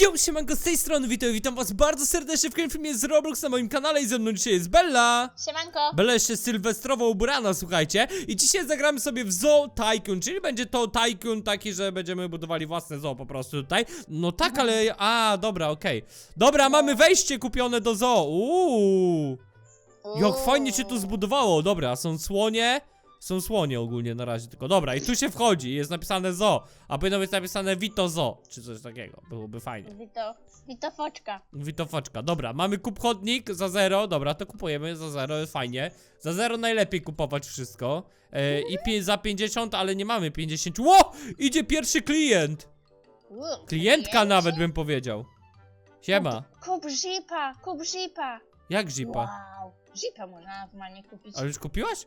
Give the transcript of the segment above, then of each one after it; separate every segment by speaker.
Speaker 1: Yo, siemanko, z tej strony witam, witam was bardzo serdecznie w kolejnym filmie z Roblox na moim kanale i ze mną dzisiaj jest Bella.
Speaker 2: Siemanko!
Speaker 1: Bella jeszcze sylwestrowo ubrana, słuchajcie. I dzisiaj zagramy sobie w Zoo Tycoon, czyli będzie to Tycoon taki, że będziemy budowali własne zoo po prostu tutaj. No tak, ale... a, dobra, okej. Dobra, mamy wejście kupione do zoo, uuu. Jak fajnie się tu zbudowało, dobra, są słonie są słonie ogólnie na razie tylko. Dobra, i tu się wchodzi, jest napisane zo, a powinno być napisane Vito Zo, czy coś takiego, byłoby fajnie.
Speaker 2: Wito, Wito Foczka.
Speaker 1: Witofoczka, dobra, mamy kup chodnik za zero, dobra, to kupujemy za zero, fajnie. Za zero najlepiej kupować wszystko. E, I za 50, ale nie mamy 50. Ło! Idzie pierwszy klient! Klientka nawet bym powiedział. Siema.
Speaker 2: Kup zipa, kup zipa.
Speaker 1: Jak zipa?
Speaker 2: Wow, zipa można normalnie kupić.
Speaker 1: Ale już kupiłaś?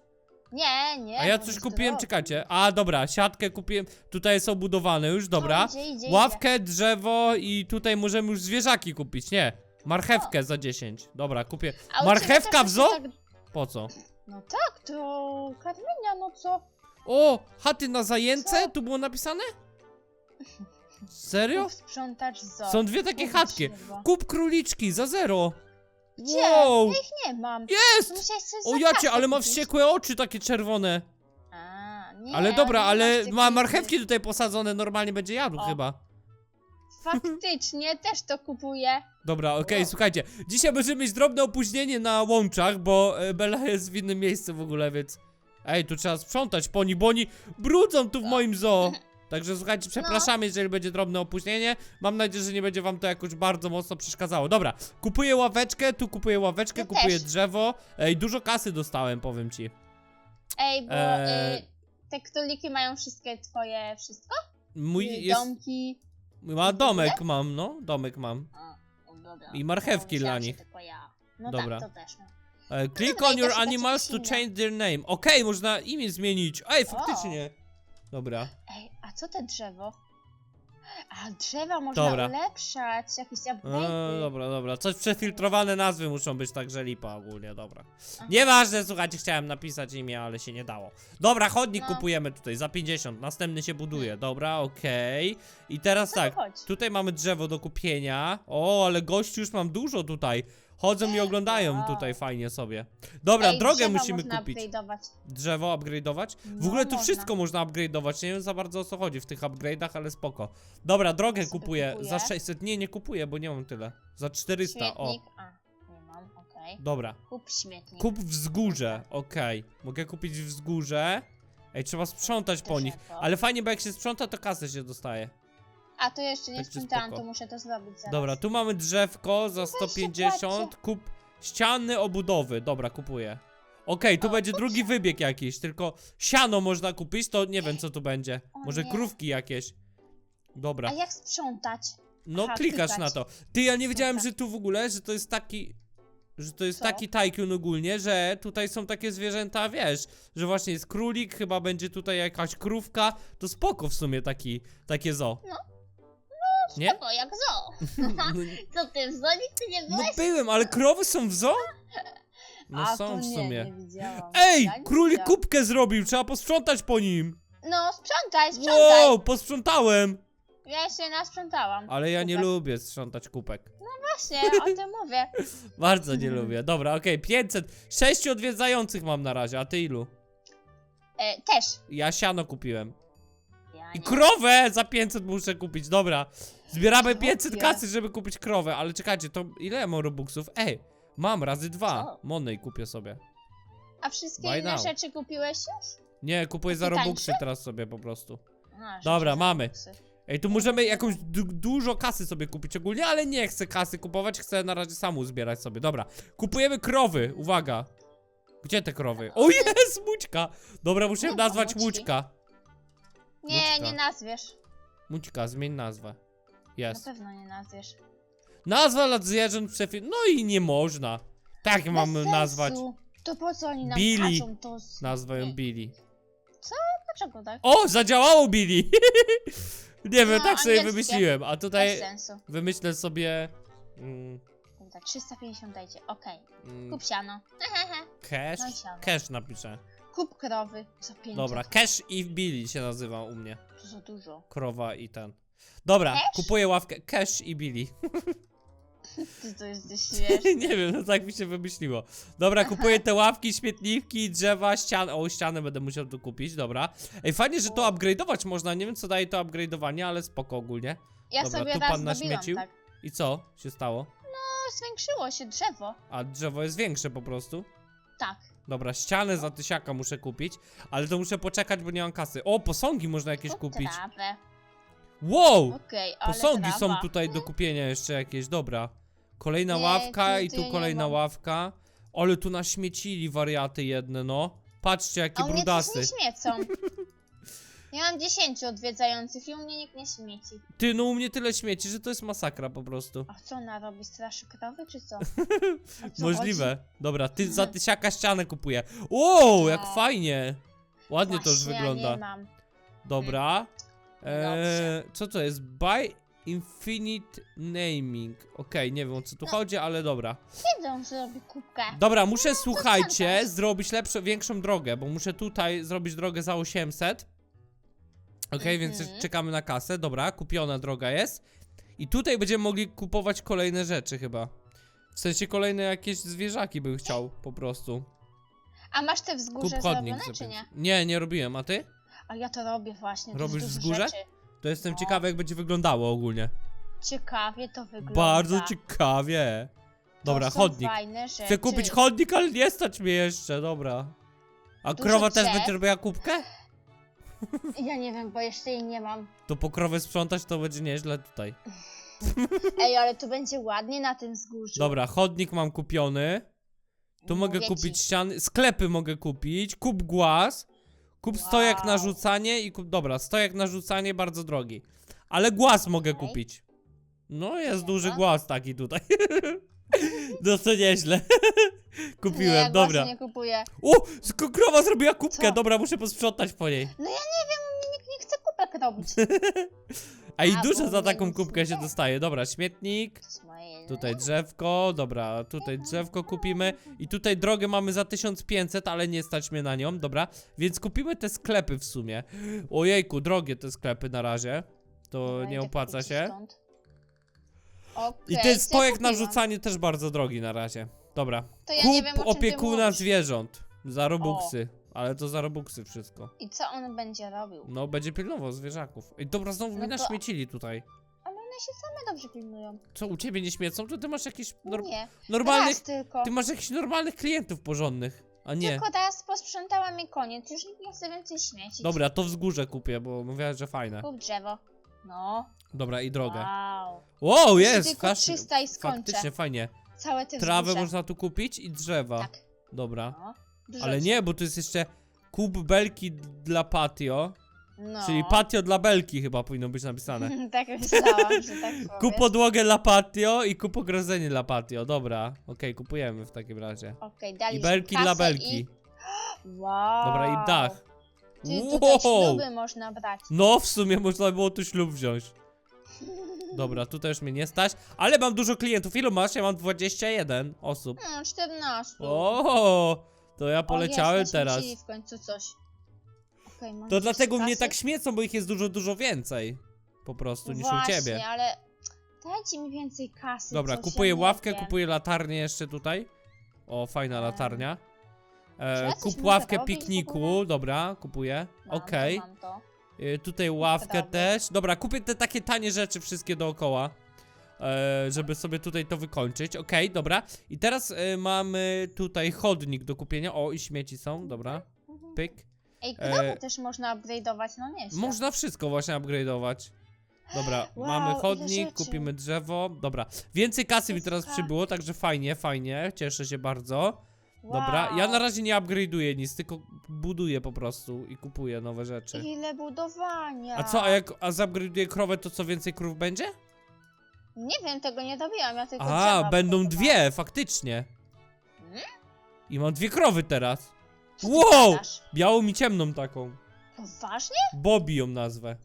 Speaker 2: Nie, nie.
Speaker 1: A ja coś kupiłem, czekajcie. A dobra, siatkę kupiłem. Tutaj jest obudowane już, dobra.
Speaker 2: idzie, idzie,
Speaker 1: Ławkę, drzewo i tutaj możemy już zwierzaki kupić. Nie. Marchewkę za 10. Dobra, kupię.
Speaker 2: A u ciebie
Speaker 1: Marchewka
Speaker 2: też
Speaker 1: w zoo?
Speaker 2: tak-
Speaker 1: Po co?
Speaker 2: No tak, to karmienia, no co?
Speaker 1: O, chaty na zajęce?
Speaker 2: Co?
Speaker 1: Tu było napisane? Serio?
Speaker 2: Kup sprzątacz zoo.
Speaker 1: Są dwie takie
Speaker 2: Kup
Speaker 1: chatki. Kup króliczki za zero.
Speaker 2: Gdzie?
Speaker 1: Wow!
Speaker 2: Ja ich nie mam.
Speaker 1: Jest!
Speaker 2: Musiałeś coś
Speaker 1: O jacie,
Speaker 2: kasę
Speaker 1: ale ma
Speaker 2: kupić.
Speaker 1: wściekłe oczy takie czerwone.
Speaker 2: A, nie,
Speaker 1: Ale dobra,
Speaker 2: nie
Speaker 1: ale
Speaker 2: masz
Speaker 1: ma
Speaker 2: tych-
Speaker 1: marchewki tutaj posadzone, normalnie będzie jadł
Speaker 2: O.
Speaker 1: chyba.
Speaker 2: Faktycznie, też to kupuję.
Speaker 1: Dobra, okej,
Speaker 2: Wow.
Speaker 1: słuchajcie. Dzisiaj będziemy mieć drobne opóźnienie na łączach, bo e, Bella jest w innym miejscu w ogóle, więc... Ej, tu trzeba sprzątać po nich, bo oni brudzą tu w moim zoo. Także słuchajcie, przepraszamy, jeżeli będzie drobne opóźnienie. Mam nadzieję, że nie będzie wam to jakoś bardzo mocno przeszkadzało. Dobra, kupuję ławeczkę, tu kupuję ławeczkę,
Speaker 2: Ja
Speaker 1: kupuję
Speaker 2: też.
Speaker 1: drzewo. Ej, dużo kasy dostałem, powiem ci.
Speaker 2: Ej, bo
Speaker 1: Eee.
Speaker 2: y, te króliki mają wszystkie twoje wszystko?
Speaker 1: Mój
Speaker 2: Y,
Speaker 1: jest...
Speaker 2: Domki.
Speaker 1: Ma domek mam, no, domek mam.
Speaker 2: A, o, dobra.
Speaker 1: I marchewki
Speaker 2: No,
Speaker 1: dla
Speaker 2: myślałam, że
Speaker 1: nich.
Speaker 2: Tylko ja. No
Speaker 1: Dobra.
Speaker 2: tak, to też. No.
Speaker 1: E, click
Speaker 2: dobra,
Speaker 1: on your
Speaker 2: też
Speaker 1: animals to change their name. Okej, można imię zmienić. Ej, faktycznie. Dobra.
Speaker 2: Ej, co te drzewo? A drzewa można
Speaker 1: Dobra.
Speaker 2: ulepszać, jakieś upgrade'y.
Speaker 1: dobra, dobra. Coś przefiltrowane nazwy muszą być, także lipa ogólnie, dobra. Nieważne, słuchajcie, chciałem napisać imię, ale się nie dało. Dobra, chodnik
Speaker 2: No.
Speaker 1: kupujemy tutaj za 50, następny się buduje, dobra, okej. I teraz
Speaker 2: No to
Speaker 1: tak,
Speaker 2: chodź.
Speaker 1: tutaj mamy drzewo do kupienia. O, ale gości już mam dużo tutaj. Chodzą i oglądają tutaj fajnie sobie. Dobra,
Speaker 2: Ej,
Speaker 1: drogę
Speaker 2: drzewa
Speaker 1: musimy
Speaker 2: można
Speaker 1: kupić.
Speaker 2: upgrade'ować.
Speaker 1: Drzewo upgrade'ować? W
Speaker 2: No,
Speaker 1: ogóle tu
Speaker 2: można.
Speaker 1: wszystko można upgrade'ować, nie wiem za bardzo o co chodzi w tych upgrade'ach, ale spoko. Dobra, drogę kupuję
Speaker 2: kupuję.
Speaker 1: za 600, nie, nie kupuję, bo nie mam tyle. Za 400, o.
Speaker 2: Śmietnik. A, nie mam, okej.
Speaker 1: Dobra,
Speaker 2: Kup śmietnik.
Speaker 1: kup wzgórze, okej. Mogę kupić wzgórze. Ej, trzeba sprzątać po nich.
Speaker 2: Drzewo.
Speaker 1: Ale fajnie, bo jak się sprząta, to kasę się dostaje.
Speaker 2: A to jeszcze nie
Speaker 1: Także
Speaker 2: sprzątałam,
Speaker 1: spoko.
Speaker 2: to muszę to zrobić zaraz.
Speaker 1: Dobra, tu mamy drzewko za
Speaker 2: się
Speaker 1: 150.
Speaker 2: płacze.
Speaker 1: Kup ściany obudowy. Dobra, kupuję. Okej, tu
Speaker 2: O,
Speaker 1: będzie drugi wybieg jakiś, tylko siano można kupić, to nie wiem co tu będzie.
Speaker 2: O
Speaker 1: Może
Speaker 2: nie.
Speaker 1: krówki jakieś. Dobra.
Speaker 2: A jak sprzątać?
Speaker 1: No
Speaker 2: Aha,
Speaker 1: klikasz
Speaker 2: klikać.
Speaker 1: na to. Ty, ja nie wiedziałem,
Speaker 2: Dobra.
Speaker 1: że tu w ogóle, że to jest taki... Że to jest
Speaker 2: Co?
Speaker 1: taki tajkun ogólnie, że tutaj są takie zwierzęta, wiesz, że właśnie jest królik, chyba będzie tutaj jakaś krówka, to spoko w sumie taki, takie zo.
Speaker 2: No.
Speaker 1: Nie?
Speaker 2: Spoko, jak zoo. Co ty, w zoo nigdy nie
Speaker 1: No
Speaker 2: byłeś?
Speaker 1: byłem, ale krowy są w zo? No
Speaker 2: A,
Speaker 1: są
Speaker 2: to
Speaker 1: w
Speaker 2: nie,
Speaker 1: sumie.
Speaker 2: Nie widziałam.
Speaker 1: Ej,
Speaker 2: Ja nie
Speaker 1: królik
Speaker 2: widziałam.
Speaker 1: kubkę zrobił, trzeba posprzątać po nim.
Speaker 2: No, sprzątaj, sprzątaj.
Speaker 1: Wow, posprzątałem.
Speaker 2: Ja jeszcze nie sprzątałam.
Speaker 1: Ale ja nie lubię sprzątać kubek.
Speaker 2: Właśnie, o tym mówię.
Speaker 1: Bardzo nie lubię. Dobra, okej, 500. Sześciu odwiedzających mam na razie, a ty ilu?
Speaker 2: E, też.
Speaker 1: Ja siano kupiłem. I krowę za 500 muszę kupić, dobra. Zbieramy 500
Speaker 2: Chłopie.
Speaker 1: kasy, żeby kupić krowę, ale czekajcie, to ile ja mam robuxów? Ej, mam razy dwa.
Speaker 2: Co?
Speaker 1: Monej kupię sobie.
Speaker 2: A wszystkie
Speaker 1: Buy
Speaker 2: inne
Speaker 1: now.
Speaker 2: rzeczy kupiłeś już?
Speaker 1: Nie, kupuję za
Speaker 2: Takie
Speaker 1: robuxy
Speaker 2: tańsze?
Speaker 1: teraz sobie po prostu.
Speaker 2: A,
Speaker 1: Dobra,
Speaker 2: rzeczy
Speaker 1: mamy.
Speaker 2: za boksy.
Speaker 1: Ej, tu możemy jakąś du dużo kasy sobie kupić ogólnie, ale nie chcę kasy kupować, chcę na razie sam uzbierać sobie. Dobra, kupujemy krowy, uwaga. Gdzie te krowy? O jest, Mućka! Dobra, muszę
Speaker 2: No,
Speaker 1: nazwać
Speaker 2: Mućki.
Speaker 1: Mućka.
Speaker 2: Nie,
Speaker 1: Mućka.
Speaker 2: nie nazwiesz.
Speaker 1: Mućka, zmień nazwę.
Speaker 2: Na
Speaker 1: Jest.
Speaker 2: pewno nie nazwiesz.
Speaker 1: Nazwa dla zwierząt przefil... No i nie można. Tak
Speaker 2: Bez
Speaker 1: mamy
Speaker 2: sensu.
Speaker 1: nazwać.
Speaker 2: To po co oni nam
Speaker 1: Billy.
Speaker 2: każą to... z-
Speaker 1: Nazwę ją
Speaker 2: Nie.
Speaker 1: Billy.
Speaker 2: Dlaczego tak?
Speaker 1: O, zadziałało Billy! nie wiem,
Speaker 2: No,
Speaker 1: tak sobie
Speaker 2: angielskie.
Speaker 1: wymyśliłem, a
Speaker 2: Bez
Speaker 1: tutaj
Speaker 2: sensu.
Speaker 1: wymyślę sobie... Mm,
Speaker 2: Dobra, 350 dajcie, okej.
Speaker 1: mm,
Speaker 2: Kup siano.
Speaker 1: cash?
Speaker 2: No i siano.
Speaker 1: Cash napiszę.
Speaker 2: Kup krowy za 500.
Speaker 1: Dobra, Cash i Billy się nazywa u mnie.
Speaker 2: To za dużo.
Speaker 1: Krowa i ten. Dobra,
Speaker 2: Cash?
Speaker 1: kupuję ławkę. Cash i Billy.
Speaker 2: Ty to jesteś śmieszny.
Speaker 1: nie wiem, no tak mi się wymyśliło. Dobra, kupuję te ławki, śmietniki, drzewa, ścian. O, ścianę będę musiał tu kupić, dobra. Ej, fajnie, że to upgrade'ować można. Nie wiem, co daje to upgrade'owanie, ale spoko ogólnie.
Speaker 2: Ja
Speaker 1: Dobra,
Speaker 2: sobie
Speaker 1: tu
Speaker 2: raz
Speaker 1: pan naśmiecił?
Speaker 2: tak.
Speaker 1: I co się stało?
Speaker 2: No, zwiększyło się drzewo.
Speaker 1: A drzewo jest większe po prostu.
Speaker 2: Tak.
Speaker 1: Dobra, ścianę za tysiaka muszę kupić, ale to muszę poczekać, bo nie mam kasy. O, posągi można jakieś
Speaker 2: Kup
Speaker 1: kupić.
Speaker 2: Trawę.
Speaker 1: Wow!
Speaker 2: Okej, ale
Speaker 1: Posągi
Speaker 2: trawa.
Speaker 1: są tutaj do kupienia jeszcze jakieś, dobra. Kolejna
Speaker 2: Nie,
Speaker 1: ławka
Speaker 2: tu-
Speaker 1: i
Speaker 2: tu
Speaker 1: tu
Speaker 2: ja nie
Speaker 1: kolejna
Speaker 2: mam.
Speaker 1: ławka. Ale tu naśmiecili wariaty jedne, no. Patrzcie, jakie
Speaker 2: A u mnie też
Speaker 1: brudasy.
Speaker 2: nie śmiecą. Ja mam 10 odwiedzających i u mnie nikt nie śmieci.
Speaker 1: Ty, no u mnie tyle śmieci, że to jest masakra po prostu.
Speaker 2: A co ona robi? Straszy krowy czy co? O co
Speaker 1: Możliwe. Dobra, ty za
Speaker 2: Mhm.
Speaker 1: tysiaka ścianę kupuję. Wow, jak
Speaker 2: No.
Speaker 1: fajnie. Ładnie to już
Speaker 2: Właśnie,
Speaker 1: wygląda.
Speaker 2: Ja nie mam.
Speaker 1: Dobra. Eee, co to jest? Buy Infinite Naming. Okej, nie wiem o co tu
Speaker 2: No.
Speaker 1: chodzi, ale dobra.
Speaker 2: Kiedy on zrobi kubkę?
Speaker 1: Dobra, muszę, słuchajcie,
Speaker 2: fantastycznie.
Speaker 1: zrobić lepszą, większą drogę, bo muszę tutaj zrobić drogę za 800. Okej, więc
Speaker 2: Mhm.
Speaker 1: czekamy na kasę. Dobra, kupiona droga jest. I tutaj będziemy mogli kupować kolejne rzeczy chyba. W sensie kolejne jakieś zwierzaki bym chciał po prostu.
Speaker 2: A masz te
Speaker 1: Kup
Speaker 2: wzgórze
Speaker 1: chodnik
Speaker 2: zrobione czy nie?
Speaker 1: Nie, nie robiłem, a ty?
Speaker 2: A ja to robię właśnie. to
Speaker 1: Robisz
Speaker 2: jest dużo
Speaker 1: wzgórze?
Speaker 2: rzeczy.
Speaker 1: To jestem
Speaker 2: No.
Speaker 1: ciekawy jak będzie wyglądało ogólnie.
Speaker 2: Ciekawie to wygląda.
Speaker 1: Bardzo ciekawie. Dobra,
Speaker 2: to są
Speaker 1: chodnik.
Speaker 2: Fajne rzeczy.
Speaker 1: Chcę kupić chodnik, ale nie stać mnie jeszcze, dobra. A
Speaker 2: Dużo
Speaker 1: krowa też
Speaker 2: drzew.
Speaker 1: będzie robiła kubkę?
Speaker 2: Ja nie wiem, bo jeszcze jej nie mam.
Speaker 1: To po krowę sprzątać to będzie nieźle tutaj.
Speaker 2: Ej, ale tu będzie ładnie na tym wzgórzu.
Speaker 1: Dobra, chodnik mam kupiony. Tu mogę
Speaker 2: Mówię
Speaker 1: kupić
Speaker 2: ci.
Speaker 1: ściany, sklepy mogę kupić, kup głaz, kup stojak na
Speaker 2: Wow.
Speaker 1: rzucanie i kup, dobra, stojak na rzucanie bardzo drogi. Ale głaz mogę
Speaker 2: Okej.
Speaker 1: kupić. No jest
Speaker 2: Dobra.
Speaker 1: duży głaz taki tutaj. no to nieźle.
Speaker 2: Nie,
Speaker 1: Kupiłem,
Speaker 2: ja
Speaker 1: dobra.
Speaker 2: nie kupuję.
Speaker 1: O, sk- krowa zrobiła kubkę,
Speaker 2: Co?
Speaker 1: dobra, muszę posprzątać po niej.
Speaker 2: No ja nie wiem, u nikt nie chce kubek robić.
Speaker 1: A i
Speaker 2: A,
Speaker 1: dużo
Speaker 2: bo
Speaker 1: za taką
Speaker 2: nic
Speaker 1: kubkę
Speaker 2: nie
Speaker 1: się dostaje. Dobra, śmietnik. Tutaj drzewko, dobra, tutaj drzewko kupimy i tutaj drogę mamy za 1500, ale nie stać mnie na nią, dobra, więc kupimy te sklepy w sumie. Ojejku, drogie te sklepy na razie, to
Speaker 2: Dobra,
Speaker 1: nie
Speaker 2: idę
Speaker 1: opłaca
Speaker 2: kupić
Speaker 1: się.
Speaker 2: stąd. Okej,
Speaker 1: I
Speaker 2: co
Speaker 1: ten
Speaker 2: ja
Speaker 1: stojak na
Speaker 2: kupiłam?
Speaker 1: rzucanie też bardzo drogi na razie. Dobra,
Speaker 2: To ja
Speaker 1: kup
Speaker 2: nie wiem, o czym ty
Speaker 1: opiekuna
Speaker 2: mówisz.
Speaker 1: zwierząt za robuxy, ale to za robuxy wszystko.
Speaker 2: I co on będzie robił?
Speaker 1: No, będzie pilnował zwierzaków. I dobra, znowu
Speaker 2: No
Speaker 1: mnie
Speaker 2: to-
Speaker 1: naśmiecili tutaj.
Speaker 2: Ale one się same dobrze pilnują.
Speaker 1: Co, u ciebie nie śmiecą? To ty masz jakiś nor
Speaker 2: Nie,
Speaker 1: normalnych,
Speaker 2: raz tylko.
Speaker 1: ty masz jakichś normalnych klientów porządnych, a nie.
Speaker 2: Tylko raz posprzątałam i koniec. Już nikt nie chce więcej śmiecić.
Speaker 1: Dobra, to wzgórze kupię, bo mówiłaś, że fajne.
Speaker 2: Kup drzewo. No.
Speaker 1: Dobra, i drogę.
Speaker 2: Wow.
Speaker 1: Wow, jest!
Speaker 2: tylko 300 i skończę.
Speaker 1: Faktycznie fajnie.
Speaker 2: Całe te
Speaker 1: Trawę
Speaker 2: wzgórze.
Speaker 1: można tu kupić i drzewa.
Speaker 2: Tak.
Speaker 1: Dobra.
Speaker 2: No. Dużo
Speaker 1: Ale
Speaker 2: ci-
Speaker 1: nie, bo tu jest jeszcze kup belki dla patio.
Speaker 2: No.
Speaker 1: Czyli patio dla belki chyba powinno być napisane.
Speaker 2: tak myślałam, że tak powiem.
Speaker 1: Kup podłogę dla patio i kup ogrodzenie dla patio. Dobra, okej, kupujemy w takim razie.
Speaker 2: Okej,
Speaker 1: I
Speaker 2: daliśmy
Speaker 1: belki
Speaker 2: kasę
Speaker 1: dla belki.
Speaker 2: I... Wow.
Speaker 1: Dobra, i dach.
Speaker 2: Czyli tutaj śluby można brać.
Speaker 1: No, w sumie można było tu ślub wziąć. Dobra, tutaj już mnie nie stać, ale mam dużo klientów. Ilu masz? Ja mam 21 osób.
Speaker 2: No, 14.
Speaker 1: O, to ja poleciałem
Speaker 2: jest,
Speaker 1: teraz.
Speaker 2: naświecili w końcu coś. Mam
Speaker 1: To dlatego mnie
Speaker 2: kasy?
Speaker 1: tak śmiecą, bo ich jest dużo, dużo więcej. Po prostu niż
Speaker 2: Właśnie,
Speaker 1: u ciebie.
Speaker 2: ale dajcie mi więcej kasy.
Speaker 1: Dobra,
Speaker 2: coś,
Speaker 1: kupuję
Speaker 2: nie
Speaker 1: ławkę,
Speaker 2: wiem.
Speaker 1: kupuję latarnię jeszcze tutaj. O, fajna latarnia.
Speaker 2: czy
Speaker 1: E,
Speaker 2: coś
Speaker 1: kup ławkę
Speaker 2: robić w
Speaker 1: pikniku,
Speaker 2: ogóle?
Speaker 1: dobra, kupuję.
Speaker 2: Mam
Speaker 1: Okej.
Speaker 2: To, mam to.
Speaker 1: Y, Tutaj ławkę też. Dobra, kupię te takie tanie rzeczy wszystkie dookoła. E, żeby sobie tutaj to wykończyć. Okej, dobra. I teraz e, mamy tutaj chodnik do kupienia. O, i śmieci są, dobra.
Speaker 2: Mhm.
Speaker 1: Pyk.
Speaker 2: Ej,
Speaker 1: E,
Speaker 2: też można upgrade'ować, no nieźle.
Speaker 1: Można wszystko właśnie upgrade'ować. Dobra,
Speaker 2: Wow,
Speaker 1: mamy
Speaker 2: ile
Speaker 1: chodnik,
Speaker 2: rzeczy.
Speaker 1: kupimy drzewo. Dobra, więcej kasy mi teraz
Speaker 2: Wszystko.
Speaker 1: przybyło, także fajnie, fajnie. Cieszę się bardzo.
Speaker 2: Wow.
Speaker 1: Dobra, ja na razie nie upgrade'uję nic, tylko buduję po prostu i kupuję nowe rzeczy.
Speaker 2: Ile budowania.
Speaker 1: A co, a jak a zupgrade'uję krowę, to co więcej krów będzie?
Speaker 2: Nie wiem, tego nie dobiłam, ja tylko
Speaker 1: A,
Speaker 2: drzewa
Speaker 1: będą
Speaker 2: budowałam.
Speaker 1: dwie, faktycznie.
Speaker 2: Hmm?
Speaker 1: I mam dwie krowy teraz.
Speaker 2: Co ty
Speaker 1: Wow!
Speaker 2: gadasz?
Speaker 1: Białą i ciemną taką.
Speaker 2: Poważnie?
Speaker 1: Bobby ją nazwę.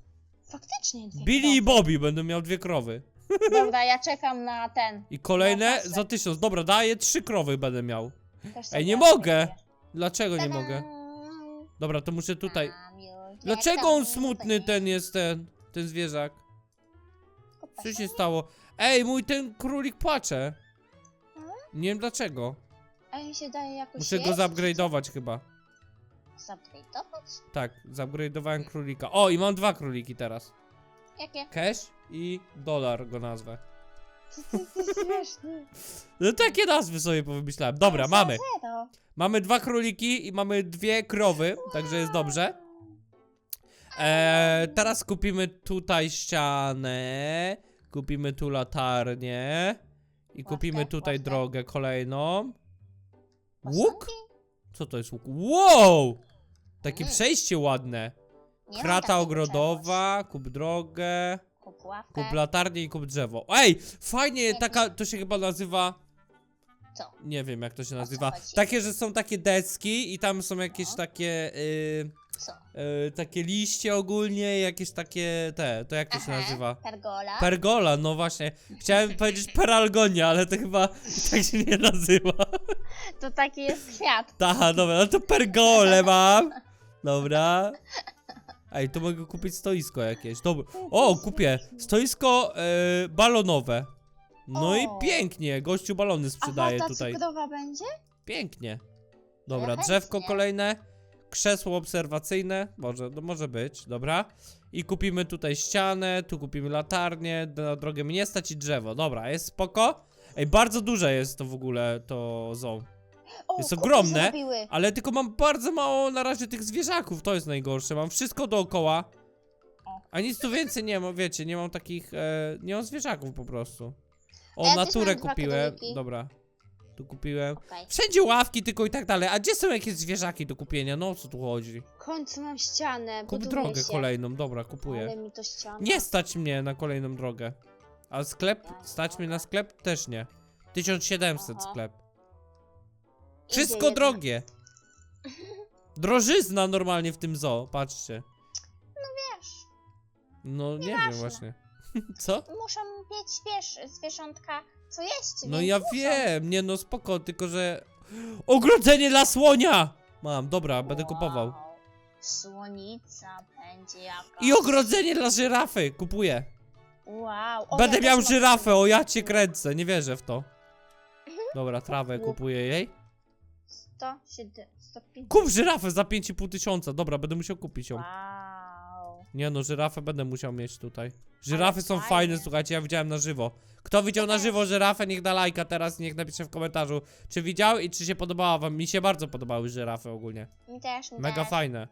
Speaker 2: Faktycznie dwie
Speaker 1: Billy i. Bobby będą miał dwie krowy.
Speaker 2: Dobra, ja czekam na ten.
Speaker 1: I kolejne za tysiąc. Dobra, daję trzy krowy będę miał.
Speaker 2: Też
Speaker 1: Ej, nie
Speaker 2: sobie
Speaker 1: mogę. Dlaczego nie
Speaker 2: Tadam!
Speaker 1: mogę? Dobra, to muszę tutaj.
Speaker 2: Mam już
Speaker 1: Dlaczego on smutny ten jest ten, ten zwierzak? Co się stało? Ej, mój ten królik płacze.
Speaker 2: Mhm.
Speaker 1: Nie wiem dlaczego.
Speaker 2: A mi się daje jakoś
Speaker 1: Muszę go
Speaker 2: jeść?
Speaker 1: zupgrade'ować chyba.
Speaker 2: Zupgrade'ować?
Speaker 1: Tak, zupgrade'owałem królika. O, i mam dwa króliki teraz.
Speaker 2: Jakie?
Speaker 1: Cash i dolar go nazwę.
Speaker 2: Ty jesteś śmieszny.
Speaker 1: No takie nazwy sobie powymyślałem. Dobra, mamy.
Speaker 2: Zero.
Speaker 1: Mamy dwa króliki i mamy dwie krowy, także jest dobrze. Eee, teraz kupimy tutaj ścianę. Kupimy tu latarnię. I kupimy
Speaker 2: Ławkę,
Speaker 1: tutaj
Speaker 2: ławkę.
Speaker 1: drogę kolejną. Łuk? Co to jest łuk? Wow! Takie
Speaker 2: Mm.
Speaker 1: przejście ładne.
Speaker 2: Nie
Speaker 1: Krata ogrodowa, kup drogę.
Speaker 2: Kup ławkę.
Speaker 1: kup latarnię i kup drzewo. Ej, fajnie, taka, to się chyba nazywa,
Speaker 2: Co?
Speaker 1: nie wiem jak to się nazywa.
Speaker 2: chodzi?
Speaker 1: Takie, że są takie deski i tam są jakieś
Speaker 2: No.
Speaker 1: takie, y,
Speaker 2: Co?
Speaker 1: y, takie liście ogólnie, jakieś takie, te, to jak to się
Speaker 2: Aha,
Speaker 1: nazywa?
Speaker 2: Pergola.
Speaker 1: Pergola, no właśnie. Chciałem powiedzieć peralgonia, ale to chyba tak się nie nazywa.
Speaker 2: To taki jest kwiat.
Speaker 1: Aha, dobra, no to pergolę mam. Dobra. Ej, to mogę kupić stoisko jakieś. Dobra. O, kupię. Stoisko e, balonowe. No i
Speaker 2: O.
Speaker 1: pięknie. Gościu balony
Speaker 2: A
Speaker 1: sprzedaje
Speaker 2: woda
Speaker 1: tutaj.
Speaker 2: cukrowa będzie?
Speaker 1: Pięknie. Dobra,
Speaker 2: Ja
Speaker 1: drzewko
Speaker 2: chętnie.
Speaker 1: kolejne. Krzesło obserwacyjne. Może, no może być, dobra. I kupimy tutaj ścianę, tu kupimy latarnię, na drogę mnie stać i drzewo. Dobra, jest spoko. Ej, bardzo duże jest to w ogóle, to zoo.
Speaker 2: O,
Speaker 1: Jest ogromne.
Speaker 2: zrobiły.
Speaker 1: Ale tylko mam bardzo mało na razie tych zwierzaków, to jest najgorsze. Mam wszystko dookoła.
Speaker 2: O.
Speaker 1: A nic tu więcej nie mam, wiecie, nie mam takich, e, nie mam zwierzaków po prostu. O,
Speaker 2: A ja też
Speaker 1: naturę
Speaker 2: mam dwa
Speaker 1: kupiłem. Dobra. Tu kupiłem.
Speaker 2: Okej.
Speaker 1: Wszędzie ławki tylko i tak dalej. A gdzie są jakieś zwierzaki do kupienia? No o co tu chodzi?
Speaker 2: W końcu mam ścianę.
Speaker 1: Kup
Speaker 2: buduję
Speaker 1: drogę
Speaker 2: się.
Speaker 1: kolejną, dobra, kupuję.
Speaker 2: Ale mi to ściana.
Speaker 1: Nie stać mnie na kolejną drogę. A sklep? Stać mnie na sklep? Też nie. 1700
Speaker 2: Aha.
Speaker 1: sklep. Wszystko drogie. Drożyzna normalnie w tym zoo, patrzcie.
Speaker 2: Wiesz,
Speaker 1: No nie wiem
Speaker 2: Nieważne.
Speaker 1: właśnie. Co?
Speaker 2: muszą mieć, wiesz, zwierzątka co jeść,
Speaker 1: No
Speaker 2: więc
Speaker 1: ja
Speaker 2: muszą.
Speaker 1: wiem, nie no spoko, tylko że... Ogrodzenie dla słonia! Mam, dobra, będę kupował.
Speaker 2: Wow. Słonica będzie jakaś.
Speaker 1: I ogrodzenie dla żyrafy, kupuję.
Speaker 2: Wow. O,
Speaker 1: Będę
Speaker 2: ja
Speaker 1: miał
Speaker 2: też mam-
Speaker 1: żyrafę, o ja cię kręcę, nie wierzę w to. Dobra, trawę kupuję jej.
Speaker 2: 100, 7, 150.
Speaker 1: Kup żyrafę za 5,5 tysiąca, dobra, będę musiał kupić ją.
Speaker 2: Wow.
Speaker 1: Nie no, żyrafę będę musiał mieć tutaj. Żyrafy są fajne, słuchajcie, ja widziałem na żywo. Kto widział na żywo żyrafę, niech da lajka teraz niech napisze w komentarzu, czy widział i czy się podobała wam. Mi się bardzo podobały żyrafy ogólnie.
Speaker 2: Mi też, mi
Speaker 1: Mega
Speaker 2: też.
Speaker 1: fajne.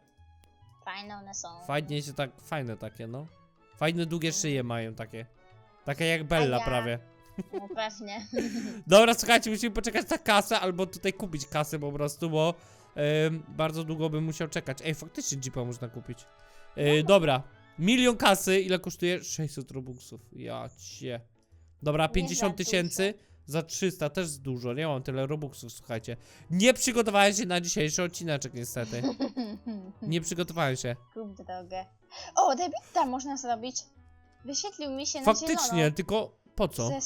Speaker 2: Fajne one są.
Speaker 1: Fajnie się tak, fajne takie, no. Fajne długie szyje mają takie. Takie jak Bella
Speaker 2: ja-
Speaker 1: prawie.
Speaker 2: No pewnie.
Speaker 1: Dobra, słuchajcie, musimy poczekać na kasę, albo tutaj kupić kasę po prostu, bo em, bardzo długo bym musiał czekać. Ej, faktycznie Jeepa można kupić. E, dobra, milion kasy, ile kosztuje? 600 robuxów. Ja cię. Dobra,
Speaker 2: Nie
Speaker 1: 50
Speaker 2: za
Speaker 1: tysięcy za 300, też dużo, nie mam tyle robuxów, słuchajcie. Nie przygotowałem się na dzisiejszy odcineczek, niestety. Nie przygotowałem się.
Speaker 2: Kup drogę. O, debita można zrobić. Wyświetlił mi się na
Speaker 1: Faktycznie,
Speaker 2: zielono.
Speaker 1: tylko po co?
Speaker 2: Ze,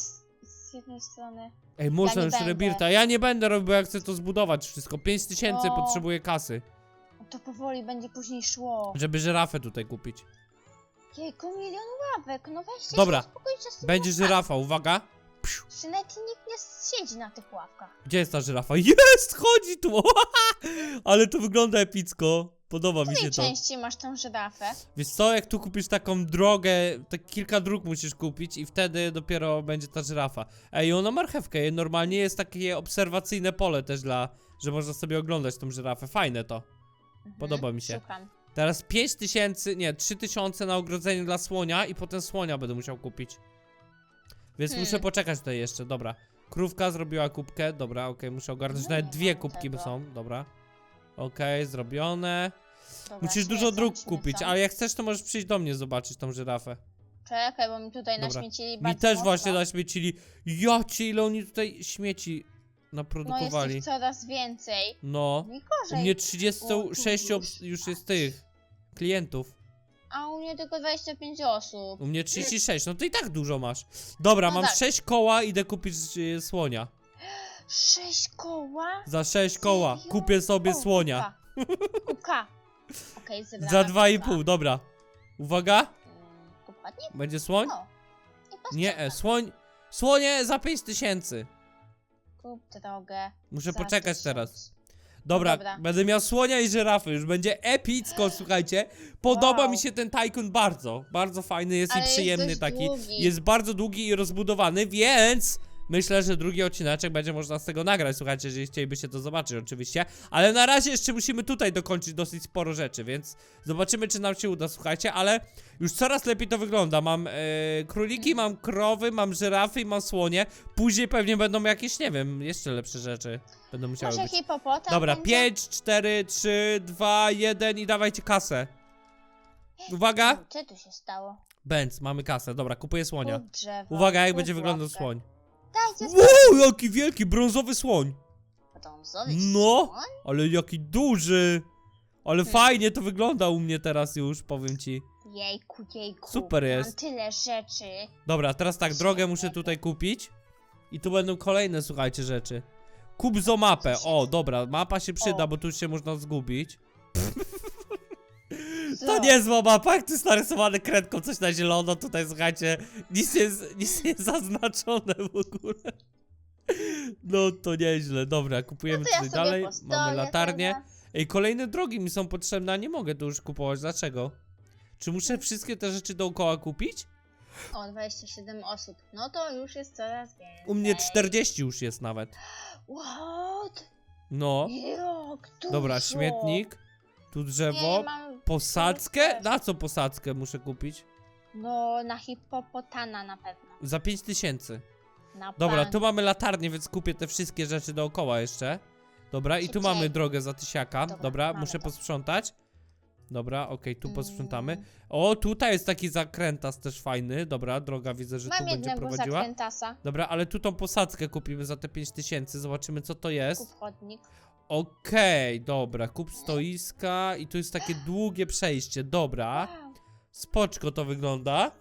Speaker 2: z jednej strony.
Speaker 1: Ej, można
Speaker 2: nie
Speaker 1: już
Speaker 2: będę.
Speaker 1: rebirta. Ja nie będę robił, bo ja chcę to zbudować wszystko. 5 tysięcy
Speaker 2: No.
Speaker 1: potrzebuję kasy.
Speaker 2: To powoli będzie później szło.
Speaker 1: Żeby żyrafę tutaj kupić.
Speaker 2: Jejku, milion ławek. No weźcie
Speaker 1: Dobra.
Speaker 2: się uspokójcie z tymi
Speaker 1: Będzie żyrafa, uwaga. Psiu.
Speaker 2: Nawet nikt nie siedzi na tych ławkach.
Speaker 1: Gdzie jest ta żyrafa? Jest! Chodzi tu! Ale to wygląda epicko. Podoba mi się to.
Speaker 2: części masz tą żyrafę?
Speaker 1: Wiesz co, jak tu kupisz taką drogę, tak kilka dróg musisz kupić i wtedy dopiero będzie ta żyrafa. Ej, ona marchewkę, normalnie jest takie obserwacyjne pole też dla, że można sobie oglądać tą żyrafę. Fajne to.
Speaker 2: Mhm,
Speaker 1: Podoba mi się.
Speaker 2: Szukam.
Speaker 1: Teraz 5 tysięcy, nie, 3 tysiące na ogrodzenie dla słonia i potem słonia będę musiał kupić. Więc
Speaker 2: Hmm.
Speaker 1: muszę poczekać tutaj jeszcze, dobra. Krówka zrobiła kubkę, dobra, okej, muszę ogarnąć.
Speaker 2: No
Speaker 1: Nawet dwie kubki
Speaker 2: tego.
Speaker 1: są, dobra. Okej, zrobione.
Speaker 2: Dobra,
Speaker 1: Musisz dużo
Speaker 2: śmiecą,
Speaker 1: dróg
Speaker 2: śmiecą.
Speaker 1: kupić, ale jak chcesz, to możesz przyjść do mnie zobaczyć tą żyrafę.
Speaker 2: Czekaj, bo mi tutaj
Speaker 1: Dobra.
Speaker 2: naśmiecili
Speaker 1: Mi
Speaker 2: bardzo
Speaker 1: też
Speaker 2: mocno.
Speaker 1: właśnie naśmiecili. Ja ci ile oni tutaj śmieci
Speaker 2: No jest
Speaker 1: naprodukowali.
Speaker 2: ich coraz więcej.
Speaker 1: No.
Speaker 2: No i
Speaker 1: U
Speaker 2: gorzej.
Speaker 1: mnie 36
Speaker 2: O,
Speaker 1: obs- już jest tych klientów.
Speaker 2: A u mnie tylko 25 osób.
Speaker 1: U mnie 36, no to i tak dużo masz. Dobra,
Speaker 2: No
Speaker 1: mam
Speaker 2: tak.
Speaker 1: 6 koła, idę kupić y, słonia.
Speaker 2: 6 koła?
Speaker 1: Za 6 koła
Speaker 2: Serio?
Speaker 1: kupię sobie
Speaker 2: O,
Speaker 1: słonia.
Speaker 2: Kubka. Kubka. Okej, zebrałam
Speaker 1: Za
Speaker 2: kubka.
Speaker 1: 2,5, dobra. Uwaga,
Speaker 2: Mm, Kupatnik?
Speaker 1: będzie słoń?
Speaker 2: O. I
Speaker 1: Nie, e, słoń... Słonie za 5000.
Speaker 2: Kup drogę.
Speaker 1: Muszę
Speaker 2: za
Speaker 1: poczekać
Speaker 2: tysiąc.
Speaker 1: teraz. Dobra,
Speaker 2: Dobra.
Speaker 1: będę miał słonia i żyrafy, już będzie epicko, słuchajcie. Podoba
Speaker 2: Wow.
Speaker 1: mi się ten Tycoon bardzo, bardzo fajny jest
Speaker 2: Ale
Speaker 1: i
Speaker 2: jest
Speaker 1: przyjemny
Speaker 2: dość
Speaker 1: taki.
Speaker 2: długi.
Speaker 1: Jest bardzo długi i rozbudowany, więc myślę, że drugi odcineczek będzie można z tego nagrać, słuchajcie, jeżeli chcielibyście to zobaczyć oczywiście. Ale na razie jeszcze musimy tutaj dokończyć dosyć sporo rzeczy, więc zobaczymy, czy nam się uda, słuchajcie, ale już coraz lepiej to wygląda. Mam e, króliki, mam krowy, mam żyrafy i mam słonie. Później pewnie będą jakieś, nie wiem, jeszcze lepsze rzeczy będą musiały
Speaker 2: Może
Speaker 1: być.
Speaker 2: hipopotam
Speaker 1: Dobra,
Speaker 2: będzie?
Speaker 1: 5, 4, 3, 2, 1 i dawajcie kasę. Uwaga!
Speaker 2: Co tu się stało?
Speaker 1: Benz, mamy kasę. Dobra, kupuję słonia.
Speaker 2: Kup drzewo,
Speaker 1: Uwaga, jak będzie wyglądał słoń.
Speaker 2: Dajcie
Speaker 1: Wow, jaki wielki, brązowy słoń.
Speaker 2: brązowy
Speaker 1: No,
Speaker 2: słoń?
Speaker 1: ale jaki duży. Ale
Speaker 2: Hmm.
Speaker 1: fajnie to wygląda u mnie teraz już, powiem ci.
Speaker 2: Jejku, jejku.
Speaker 1: Super
Speaker 2: Mam
Speaker 1: jest.
Speaker 2: tyle rzeczy.
Speaker 1: Dobra, teraz tak, drogę muszę tutaj kupić. I tu będą kolejne, słuchajcie, rzeczy. Kup zo mapę. O, dobra, mapa się przyda,
Speaker 2: O.
Speaker 1: bo tu się można zgubić. To
Speaker 2: Co?
Speaker 1: niezła mapa, jak tu jest narysowane kredką coś na zielono, tutaj słuchajcie, nic nie jest, nic nie jest zaznaczone w ogóle. No to nieźle, dobra, kupujemy
Speaker 2: No
Speaker 1: tutaj dalej, mamy latarnię. Ej, kolejne drogi mi są potrzebne, a nie mogę tu już kupować, dlaczego? Czy muszę wszystkie te rzeczy dookoła kupić?
Speaker 2: O, 27 osób. No to już jest coraz więcej.
Speaker 1: U mnie 40 już jest nawet.
Speaker 2: What?
Speaker 1: No,
Speaker 2: dużo.
Speaker 1: dobra, śmietnik, tu drzewo,
Speaker 2: nie mam...
Speaker 1: posadzkę?
Speaker 2: też.
Speaker 1: Na co posadzkę muszę kupić?
Speaker 2: No, na hipopotana na pewno.
Speaker 1: Za 5000.
Speaker 2: Na
Speaker 1: Dobra,
Speaker 2: bank.
Speaker 1: tu mamy latarnię, więc kupię te wszystkie rzeczy dookoła jeszcze. Dobra, i tu
Speaker 2: Szybciej.
Speaker 1: mamy drogę za tysiaka.
Speaker 2: Dobra,
Speaker 1: Dobra,
Speaker 2: mamy
Speaker 1: muszę
Speaker 2: to.
Speaker 1: posprzątać. Dobra, okej, tu posprzątamy.
Speaker 2: Mm.
Speaker 1: O, tutaj jest taki zakrętas też fajny. Dobra, droga widzę, że tu
Speaker 2: Mam
Speaker 1: będzie
Speaker 2: jednego
Speaker 1: prowadziła.
Speaker 2: zakrętasa.
Speaker 1: Dobra, ale tu tą posadzkę kupimy za te 5000. Zobaczymy, co to jest.
Speaker 2: Kup chodnik.
Speaker 1: Okej, dobra, kup stoiska i tu jest takie długie przejście. Dobra,
Speaker 2: Wow.
Speaker 1: spoczko to wygląda.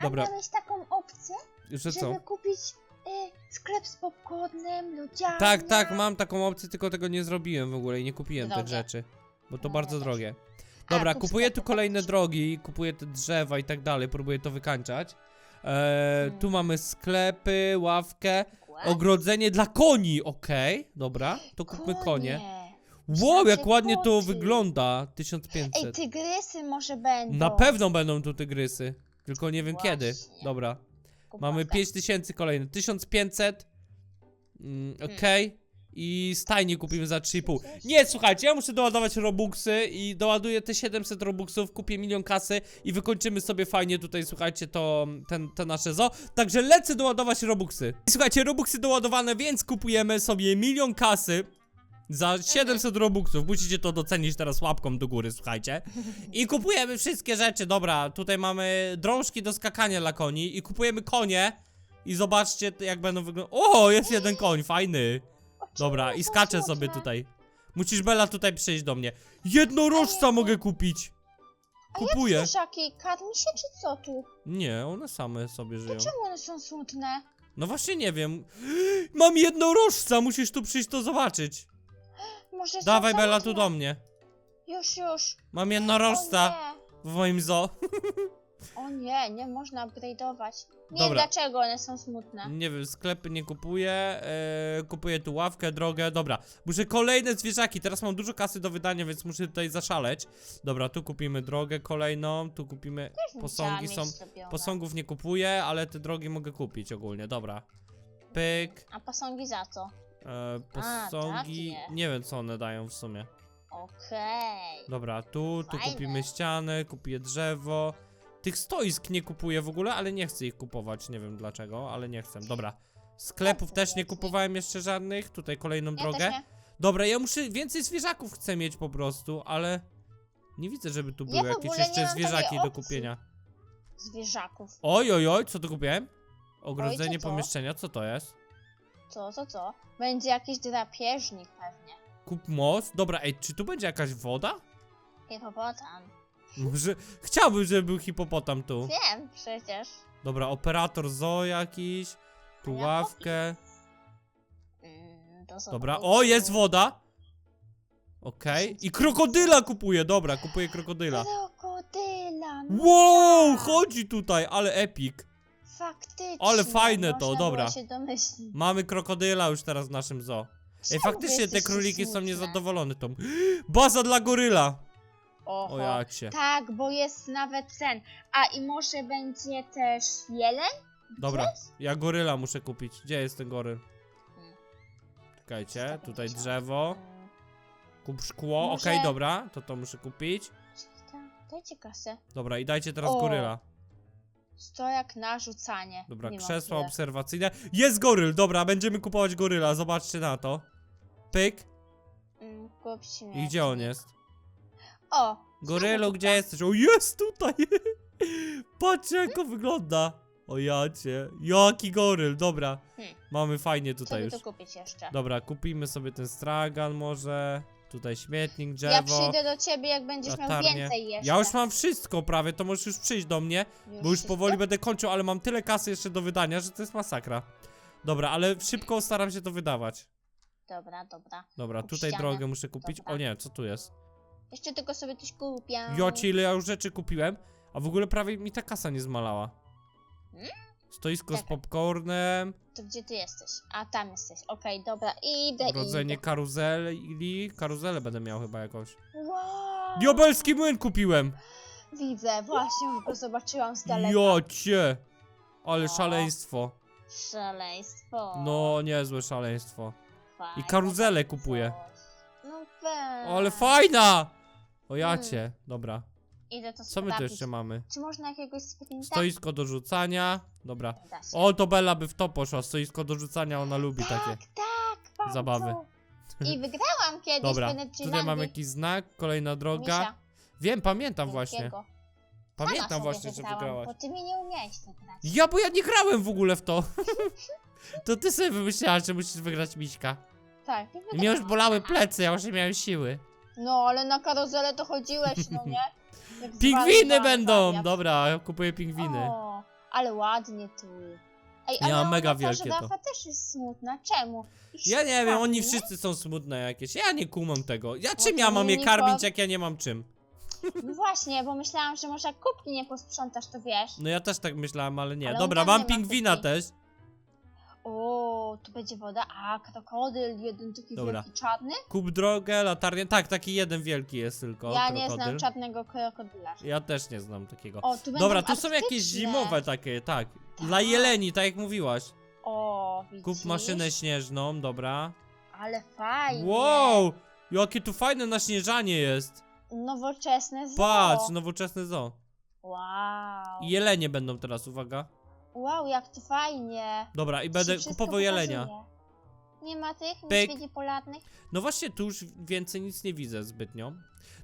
Speaker 1: Dobra,
Speaker 2: A miałeś taką opcję,
Speaker 1: że co?
Speaker 2: żeby kupić y, sklep z popcornem, ludziami.
Speaker 1: Tak, tak, mam taką opcję, tylko tego nie zrobiłem w ogóle i nie kupiłem tych
Speaker 2: Drogie.
Speaker 1: rzeczy. Bo to
Speaker 2: No,
Speaker 1: bardzo
Speaker 2: ja też.
Speaker 1: drogie. Dobra,
Speaker 2: kup
Speaker 1: kupuję tu kolejne drogi, kupuję te drzewa i tak dalej, próbuję to wykańczać. Eee, tu
Speaker 2: Hmm.
Speaker 1: mamy sklepy, ławkę? Ogrodzenie dla koni, okej, dobra, to kupmy konie. Wow, jak
Speaker 2: Znaczy
Speaker 1: ładnie to
Speaker 2: koty.
Speaker 1: wygląda,
Speaker 2: Ej,
Speaker 1: 1500.
Speaker 2: tygrysy może będą.
Speaker 1: Na pewno będą tu tygrysy, tylko nie wiem kiedy.
Speaker 2: Właśnie.
Speaker 1: Dobra,
Speaker 2: Kup
Speaker 1: mamy
Speaker 2: łapkę.
Speaker 1: 5000 kolejne, 1500, mm, okej. I stajnie kupimy za 3,5. Nie, słuchajcie, ja muszę doładować robuxy i doładuję te 700 robuxów, kupię milion kasy i wykończymy sobie fajnie tutaj, słuchajcie, to, ten, te nasze zo. Także lecę doładować robuxy. I słuchajcie, robuxy doładowane, więc kupujemy sobie milion kasy. Za 700 robuxów, musicie to docenić teraz łapką do góry, słuchajcie. I kupujemy wszystkie rzeczy, dobra, tutaj mamy drążki do skakania dla koni i kupujemy konie. I zobaczcie jak będą wyglądać. O, jest jeden koń, fajny. Dobra, i skaczę sobie tutaj. Musisz Bella tutaj przyjść do mnie. Jednorożca mogę kupić. Kupuję.
Speaker 2: Zwierzaki, karmi się czy co tu?
Speaker 1: Nie, one same sobie żyją.
Speaker 2: Czemu one są smutne?
Speaker 1: No właśnie nie wiem. Mam jednorożca, musisz tu przyjść to zobaczyć.
Speaker 2: Może są
Speaker 1: Dawaj Bella tu
Speaker 2: samotne?
Speaker 1: do mnie.
Speaker 2: Już, już.
Speaker 1: Mam
Speaker 2: O
Speaker 1: jednorożca
Speaker 2: nie.
Speaker 1: w moim zoo.
Speaker 2: O nie, nie można upgrade'ować. Nie
Speaker 1: Dobra.
Speaker 2: dlaczego one są smutne.
Speaker 1: Nie wiem, sklepy nie kupuję. E, kupuję tu ławkę, drogę. Dobra, muszę kolejne zwierzaki. Teraz mam dużo kasy do wydania, więc muszę tutaj zaszaleć. Dobra, tu kupimy drogę kolejną. Tu kupimy.
Speaker 2: Też
Speaker 1: Posągi są.
Speaker 2: mieć zrobione.
Speaker 1: Posągów nie kupuję, ale te drogi mogę kupić ogólnie. Dobra. Pyk.
Speaker 2: A posągi za co?
Speaker 1: E, posągi.
Speaker 2: takie.
Speaker 1: Nie wiem, co one dają w sumie.
Speaker 2: Okej.
Speaker 1: Dobra, tu, tu
Speaker 2: Fajne.
Speaker 1: kupimy ściany, kupuję drzewo. Tych stoisk nie kupuję w ogóle, ale nie chcę ich kupować. Nie wiem dlaczego, ale nie chcę. Dobra. Sklepów też nie kupowałem jeszcze żadnych. Tutaj kolejną
Speaker 2: Ja
Speaker 1: drogę.
Speaker 2: też nie.
Speaker 1: Dobra, ja muszę więcej zwierzaków chcę mieć po prostu, ale nie widzę, żeby tu
Speaker 2: Ja
Speaker 1: były
Speaker 2: w
Speaker 1: jakieś
Speaker 2: ogóle nie
Speaker 1: jeszcze
Speaker 2: mam
Speaker 1: zwierzaki do
Speaker 2: opcji.
Speaker 1: kupienia.
Speaker 2: Zwierzaków.
Speaker 1: Oj, oj, oj, co tu kupiłem? Ogrodzenie
Speaker 2: co
Speaker 1: pomieszczenia, co to jest?
Speaker 2: Co, co, co? Będzie jakiś drapieżnik pewnie.
Speaker 1: Kup most. Dobra, ej, czy tu będzie jakaś woda?
Speaker 2: Hipopotam.
Speaker 1: Może... Chciałbym, żeby był hipopotam tu.
Speaker 2: Wiem przecież.
Speaker 1: Dobra, operator zoo jakiś. Tu
Speaker 2: ja
Speaker 1: ławkę.
Speaker 2: Mm, to są
Speaker 1: Dobra, o, jest woda. Okej. I krokodyla kupuję, dobra, kupuję krokodyla.
Speaker 2: Krokodyla. no
Speaker 1: Wow,
Speaker 2: tak.
Speaker 1: chodzi tutaj, ale epic.
Speaker 2: Faktycznie.
Speaker 1: Ale fajne to,
Speaker 2: można
Speaker 1: dobra.
Speaker 2: Było się domyślić.
Speaker 1: Mamy krokodyla już teraz w naszym zoo. Ej,
Speaker 2: Czemu
Speaker 1: faktycznie te
Speaker 2: jesteście
Speaker 1: króliki są
Speaker 2: smutne?
Speaker 1: niezadowolone tą. Baza dla goryla!
Speaker 2: Oho.
Speaker 1: O jak się.
Speaker 2: Tak, bo jest nawet ten. A i może będzie też jeleń?
Speaker 1: Dobra,
Speaker 2: Gdzieś?
Speaker 1: ja goryla muszę kupić. Gdzie jest ten goryl?
Speaker 2: Hmm.
Speaker 1: Czekajcie,
Speaker 2: 150.
Speaker 1: tutaj drzewo.
Speaker 2: Mm,
Speaker 1: Kup szkło,
Speaker 2: Może-
Speaker 1: okej, dobra, to to muszę kupić.
Speaker 2: tak, Dajcie kasę.
Speaker 1: Dobra, i dajcie teraz
Speaker 2: O,
Speaker 1: goryla.
Speaker 2: Stojak na rzucanie.
Speaker 1: Dobra,
Speaker 2: Nie mam
Speaker 1: krzesła
Speaker 2: tyle.
Speaker 1: obserwacyjne. Jest goryl, dobra, będziemy kupować goryla, zobaczcie na to. Pyk.
Speaker 2: Mm, kup
Speaker 1: I gdzie on jest?
Speaker 2: O!
Speaker 1: Gorylu, gdzie jesteś? O, jest tutaj! Patrzcie, jak on wygląda. O jacie, jaki goryl, dobra.
Speaker 2: Hmm.
Speaker 1: Mamy fajnie
Speaker 2: Co
Speaker 1: tutaj
Speaker 2: by
Speaker 1: już.
Speaker 2: tu kupić jeszcze?
Speaker 1: Dobra, kupimy sobie ten stragan może. Tutaj śmietnik,
Speaker 2: Ja
Speaker 1: drzewo.
Speaker 2: przyjdę do ciebie, jak będziesz miał
Speaker 1: latarnie.
Speaker 2: więcej jeszcze.
Speaker 1: Ja już mam wszystko prawie, to możesz już przyjść do mnie, bo już
Speaker 2: wszystko?
Speaker 1: powoli będę kończył, ale mam tyle kasy jeszcze do wydania, że to jest masakra. Dobra, ale szybko staram się to wydawać.
Speaker 2: Dobra, dobra.
Speaker 1: Dobra,
Speaker 2: Kup
Speaker 1: tutaj
Speaker 2: ścianę.
Speaker 1: drogę muszę kupić.
Speaker 2: Dobra.
Speaker 1: O nie, co tu jest?
Speaker 2: Jeszcze tylko sobie coś kupię.
Speaker 1: Joci, ile ja już rzeczy kupiłem, a w ogóle prawie mi ta kasa nie zmalała.
Speaker 2: Hmm?
Speaker 1: Stoisko z
Speaker 2: Czekaj.
Speaker 1: popcornem,
Speaker 2: To gdzie ty jesteś? A, tam jesteś. Okej, dobra. Idę,
Speaker 1: rodzenie
Speaker 2: idę.
Speaker 1: karuzeli, karuzelę będę miał chyba jakąś.
Speaker 2: Wow!
Speaker 1: Diabelski młyn kupiłem!
Speaker 2: Widzę, właśnie go zobaczyłam z daleka.
Speaker 1: Jocie! Ale szaleństwo.
Speaker 2: Szaleństwo.
Speaker 1: No, niezłe szaleństwo.
Speaker 2: Fajne
Speaker 1: I karuzelę
Speaker 2: takie
Speaker 1: kupuję.
Speaker 2: Weź.
Speaker 1: Ale fajna! O jacie, dobra.
Speaker 2: Idę to
Speaker 1: Co my tu
Speaker 2: sprawdzić.
Speaker 1: jeszcze mamy?
Speaker 2: Czy można jakiegoś sprinta?
Speaker 1: Stoisko do rzucania. Dobra.
Speaker 2: Da się.
Speaker 1: O, to Bella by w to poszła. Stoisko do rzucania, ona lubi
Speaker 2: tak,
Speaker 1: takie.
Speaker 2: tak, bardzo.
Speaker 1: zabawy.
Speaker 2: I wygrałam kiedyś
Speaker 1: Dobra,
Speaker 2: w
Speaker 1: tutaj mamy jakiś znak, kolejna droga. Wiem, pamiętam właśnie. Pamiętam właśnie, że wygrałaś.
Speaker 2: Bo ty mi nie umiałeś grać.
Speaker 1: Ja, bo ja nie grałem w ogóle w to. To ty sobie wymyślałaś, że musisz wygrać Miśka.
Speaker 2: Tak,
Speaker 1: I mnie już bolały plecy, ja już nie miałem siły.
Speaker 2: No, ale na karuzelę to chodziłeś, no nie? Jak
Speaker 1: Pingwiny będą!
Speaker 2: wariat.
Speaker 1: Dobra, ja kupuję pingwiny.
Speaker 2: O, ale ładnie tu. Ej,
Speaker 1: Ja
Speaker 2: ale
Speaker 1: mam mega wielkie to.
Speaker 2: też jest smutna. Czemu? Ich
Speaker 1: Ja nie wiem, oni wszyscy są smutne jakieś. Ja nie kumam tego. Ja czym ja mam je karmić, jak ja nie mam czym?
Speaker 2: No właśnie, bo myślałam, że może jak kubki nie posprzątasz, to wiesz.
Speaker 1: No ja też tak myślałem, ale nie.
Speaker 2: Ale
Speaker 1: Dobra, mam
Speaker 2: ma
Speaker 1: pingwina
Speaker 2: kuchni.
Speaker 1: też.
Speaker 2: O, tu będzie woda. A, krokodyl, jeden taki
Speaker 1: Dobra.
Speaker 2: wielki czarny.
Speaker 1: Kup drogę, latarnię. Tak, taki jeden wielki jest tylko.
Speaker 2: ja nie
Speaker 1: krokodyl.
Speaker 2: znam czarnego krokodyla.
Speaker 1: Ja też nie znam takiego.
Speaker 2: O, tu
Speaker 1: Dobra, tu są jakieś
Speaker 2: arktyczne.
Speaker 1: zimowe takie, tak. Dla
Speaker 2: Tak.
Speaker 1: jeleni, tak jak mówiłaś.
Speaker 2: O, widzisz?
Speaker 1: Kup maszynę śnieżną, dobra.
Speaker 2: Ale fajnie.
Speaker 1: Wow! Jakie tu fajne naśnieżanie jest.
Speaker 2: Nowoczesne zoo.
Speaker 1: Patrz, nowoczesne zoo.
Speaker 2: Wow.
Speaker 1: Jelenie będą teraz, uwaga.
Speaker 2: Wow, jak to fajnie.
Speaker 1: Dobra, i będę
Speaker 2: wszystko
Speaker 1: kupował jelenia.
Speaker 2: pokazuje. Nie ma tych
Speaker 1: Pyk.
Speaker 2: niedźwiedzi polarnych?
Speaker 1: No właśnie, tu już więcej nic nie widzę zbytnio.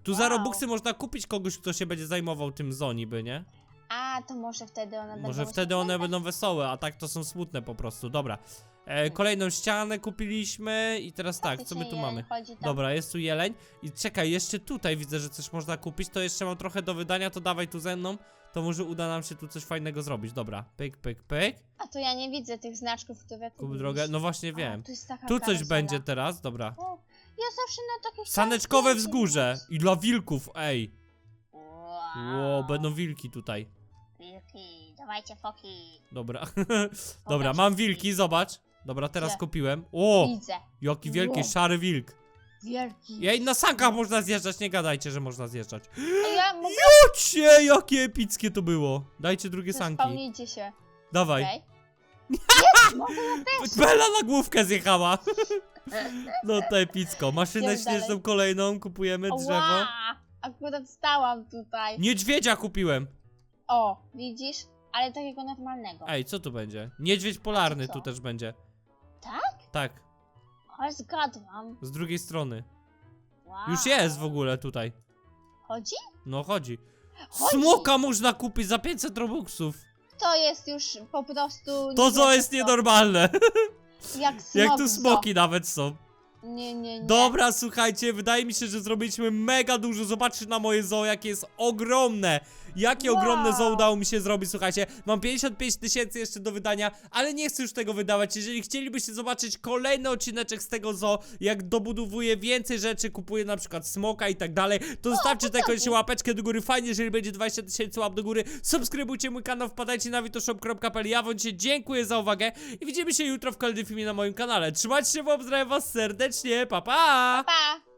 Speaker 1: Tu za
Speaker 2: Wow.
Speaker 1: Robuxy można kupić kogoś, kto się będzie zajmował tym zoo niby, nie?
Speaker 2: A, to może wtedy one będą
Speaker 1: Może
Speaker 2: się
Speaker 1: wtedy one
Speaker 2: pamiętać.
Speaker 1: będą wesołe, a tak to są smutne po prostu. Dobra. E, kolejną ścianę kupiliśmy i teraz tak, co my tu
Speaker 2: Faktycznie
Speaker 1: mamy?
Speaker 2: Chodzi tam.
Speaker 1: Dobra, jest tu jeleń. I czekaj, jeszcze tutaj widzę, że coś można kupić. To jeszcze mam trochę do wydania, to dawaj tu ze mną. To może uda nam się tu coś fajnego zrobić. Dobra, pyk, pyk, pyk.
Speaker 2: A to ja nie widzę tych znaczków, które
Speaker 1: Kup drogę. No właśnie
Speaker 2: A,
Speaker 1: wiem.
Speaker 2: tu jest taka
Speaker 1: Tu coś
Speaker 2: karuzela.
Speaker 1: będzie teraz, dobra.
Speaker 2: O, ja zawsze na takich
Speaker 1: Saneczkowe wzgórze. I dla wilków, ej.
Speaker 2: Wow.
Speaker 1: Ło, będą wilki tutaj.
Speaker 2: Wilki, dawajcie foki.
Speaker 1: Dobra. Dobra, mam wilki, zobacz. Dobra, teraz
Speaker 2: Gdzie?
Speaker 1: kupiłem. O!
Speaker 2: Widzę.
Speaker 1: Jaki wielki,
Speaker 2: Ło.
Speaker 1: szary wilk.
Speaker 2: Wielki.
Speaker 1: Jej, na sankach można zjeżdżać, nie gadajcie, że można zjeżdżać.
Speaker 2: A ja mogę
Speaker 1: jakie epickie to było. Dajcie drugie sanki.
Speaker 2: Spełnijcie się.
Speaker 1: Dawaj.
Speaker 2: Okej. Jest, mogę ja też.
Speaker 1: Bela na główkę zjechała. No to epicko. Maszynę
Speaker 2: Idziemy dalej.
Speaker 1: śnieżną kolejną, kupujemy drzewo.
Speaker 2: Ła, akurat stałam tutaj.
Speaker 1: Niedźwiedzia kupiłem.
Speaker 2: O, widzisz? Ale takiego normalnego.
Speaker 1: Ej, co tu będzie? Niedźwiedź polarny
Speaker 2: co?
Speaker 1: tu też będzie.
Speaker 2: Tak?
Speaker 1: Tak,
Speaker 2: Ale zgadłam.
Speaker 1: z drugiej strony.
Speaker 2: Wow.
Speaker 1: Już jest w ogóle tutaj.
Speaker 2: Chodzi?
Speaker 1: No chodzi.
Speaker 2: Chodzi.
Speaker 1: Smoka można kupić za 500 robuxów.
Speaker 2: To jest już po prostu...
Speaker 1: To co jest nienormalne.
Speaker 2: Jak, smok
Speaker 1: Jak tu
Speaker 2: w zoo.
Speaker 1: smoki nawet są.
Speaker 2: Nie, nie, nie.
Speaker 1: Dobra, słuchajcie, wydaje mi się, że zrobiliśmy mega dużo. Zobaczcie na moje zoo, jakie jest ogromne. Jakie
Speaker 2: Wow.
Speaker 1: ogromne zoo udało mi się zrobić, słuchajcie. Mam 55 tysięcy jeszcze do wydania, ale nie chcę już tego wydawać. Jeżeli chcielibyście zobaczyć kolejny odcineczek z tego zoo, jak dobudowuję więcej rzeczy, kupuję na przykład smoka i tak dalej, to zostawcie tutaj koniecznie łapeczkę do góry. Fajnie, jeżeli będzie 20 tysięcy łap do góry. Subskrybujcie mój kanał, wpadajcie na witoshop.pl. Ja wam dzisiaj dziękuję za uwagę i widzimy się jutro w kolejnym filmie na moim kanale. Trzymajcie się, pozdrawiam was serdecznie. Pa, pa!
Speaker 2: Pa!